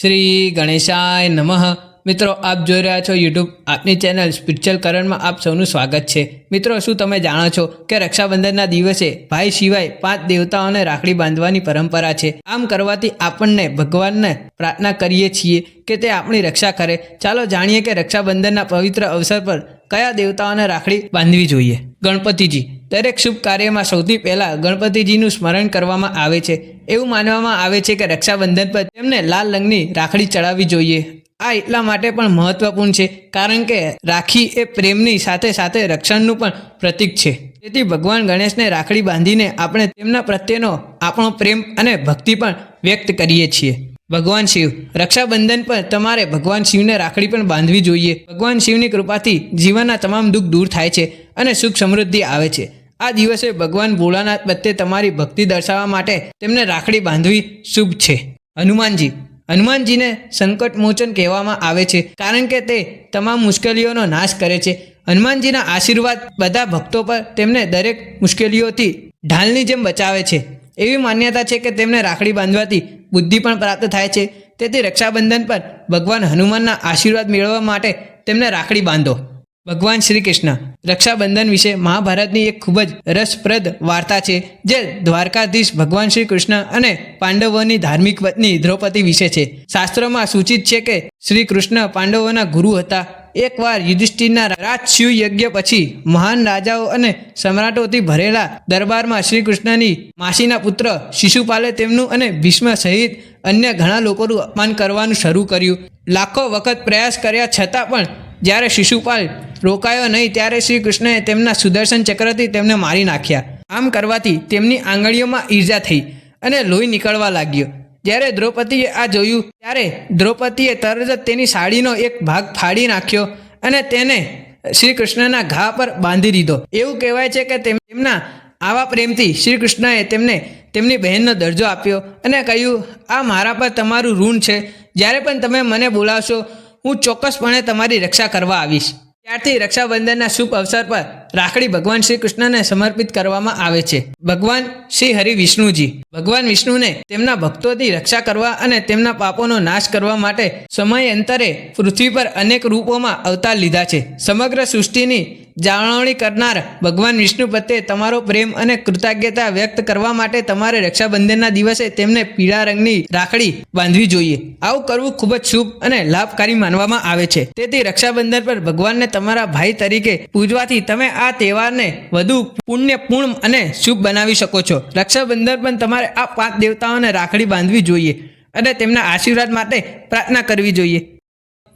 શ્રી ગણેશાય નમઃ. મિત્રો, આપ જોઈ રહ્યા છો યુટ્યુબ આપની ચેનલ સ્પિરિચ્યુઅલ કરણમાં આપ સૌનું સ્વાગત છે. મિત્રો, શું તમે જાણો છો કે રક્ષાબંધનના દિવસે ભાઈ સિવાય પાંચ દેવતાઓને રાખડી બાંધવાની પરંપરા છે? આમ કરવાથી આપણને, ભગવાનને પ્રાર્થના કરીએ છીએ કે તે આપણી રક્ષા કરે. ચાલો જાણીએ કે રક્ષાબંધનના પવિત્ર અવસર પર કયા દેવતાઓને રાખડી બાંધવી જોઈએ? ગણપતિજી દરેક શુભ કાર્યમાં સૌથી પહેલાં ગણપતિજીનું સ્મરણ કરવામાં આવે છે. એવું માનવામાં આવે છે કે રક્ષાબંધન પર તેમને લાલ રંગની રાખડી ચડાવવી જોઈએ. આ એટલા માટે પણ મહત્વપૂર્ણ છે, કારણ કે રાખી એ પ્રેમની સાથે સાથે રક્ષણનું પણ પ્રતીક છે. તેથી ભગવાન ગણેશને રાખડી બાંધીને આપણે તેમના પ્રત્યેનો આપણો પ્રેમ અને ભક્તિ પણ વ્યક્ત કરીએ છીએ. ભગવાન શિવ, રક્ષાબંધન પર તમારે ભગવાન શિવને રાખડી પણ બાંધવી જોઈએ. ભગવાન શિવની કૃપાથી જીવનના તમામ દુઃખ દૂર થાય છે અને સુખ સમૃદ્ધિ આવે છે. આ દિવસે ભગવાન ભોળાનાથ પ્રત્યે તમારી ભક્તિ દર્શાવવા માટે તેમને રાખડી બાંધવી શુભ છે. હનુમાનજી, હનુમાનજીને સંકટ મોચન કહેવામાં આવે છે કારણ કે તે તમામ મુશ્કેલીઓનો નાશ કરે છે. હનુમાનજીના આશીર્વાદ બધા ભક્તો પર તેમને દરેક મુશ્કેલીઓથી ઢાલની જેમ બચાવે છે. એવી માન્યતા છે કે તેમને રાખડી બાંધવાથી બુદ્ધિ પણ પ્રાપ્ત થાય છે. તેથી રક્ષાબંધન પર ભગવાન હનુમાનના આશીર્વાદ મેળવવા માટે તેમને રાખડી બાંધો. ભગવાન શ્રી કૃષ્ણ. રક્ષાબંધન વિશે મહાભારતની એક ખૂબ જ રસપ્રદ વાર્તા છે, જે દ્વારકાધીશ ભગવાન શ્રી કૃષ્ણ અને પાંડવોની ધાર્મિક પત્ની દ્રૌપદી વિશે છે. શાસ્ત્રોમાં સૂચિત છે કે શ્રી કૃષ્ણ પાંડવોના ગુરુ હતા. એકવાર યુધિષ્ઠિરના રાજશિવ યજ્ઞ પછી મહાન રાજાઓ અને સમ્રાટોથી ભરેલા દરબારમાં શ્રી કૃષ્ણની માસીના પુત્ર શિશુપાલે તેમનું અને ભીષ્મ સહિત અન્ય ઘણા લોકોનું અપમાન કરવાનું શરૂ કર્યું. લાખો વખત પ્રયાસ કર્યા છતાં પણ જ્યારે શિશુપાલ રોકાયો નહીં ત્યારે શ્રી કૃષ્ણએ તેમના સુદર્શન ચક્રથી તેમને મારી નાખ્યા. આમ કરવાથી તેમની આંગળીઓમાં ઈજા થઈ અને લોહી નીકળવા લાગ્યો. જ્યારે દ્રૌપદીએ આ જોયું, ત્યારે દ્રૌપદીએ તરત જ તેની સાડીનો એક ભાગ ફાડી નાખ્યો અને તેને શ્રી કૃષ્ણના ઘા પર બાંધી દીધો. એવું કહેવાય છે કે તેમ- તેમના આવા પ્રેમથી શ્રી કૃષ્ણએ તેમને, તેમની બહેનનો દરજ્જો આપ્યો અને કહ્યું, આ મારા પર તમારું ઋણ છે. જ્યારે પણ તમે મને બોલાવશો હું ચોક્કસપણે તમારી રક્ષા કરવા આવીશ. ત્યારથી રક્ષાબંધનના શુભ અવસર પર રાખડી ભગવાન શ્રી કૃષ્ણને સમર્પિત કરવામાં આવે છે. ભગવાન શ્રી હરિ વિષ્ણુજી. ભગવાન વિષ્ણુને તેમના ભક્તોથી રક્ષા કરવા અને તેમના પાપોનો નાશ કરવા માટે સમયાંતરે પૃથ્વી પર અનેક રૂપોમાં અવતાર લીધા છે. સમગ્ર સૃષ્ટિની જાળવણી કરનાર ભગવાન વિષ્ણુ પ્રત્યે તમારો પ્રેમ અને કૃતજ્ઞતા વ્યક્ત કરવા માટે તમારે રક્ષાબંધનના દિવસે તેમને પીળા રંગની રાખડી બાંધવી જોઈએ. આવું કરવું ખૂબ જ શુભ અને લાભકારી માનવામાં આવે છે. તેથી રક્ષાબંધન પર ભગવાનને તમારા ભાઈ તરીકે પૂજવાથી તમે આ તહેવારને વધુ પુણ્યપૂર્ણ અને શુભ બનાવી શકો છો. રક્ષાબંધન પર તમારે આ પાંચ દેવતાઓને રાખડી બાંધવી જોઈએ અને તેમના આશીર્વાદ માટે પ્રાર્થના કરવી જોઈએ.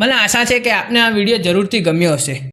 મને આશા છે કે આપને આ વીડિયો જરૂરથી ગમ્યો હશે.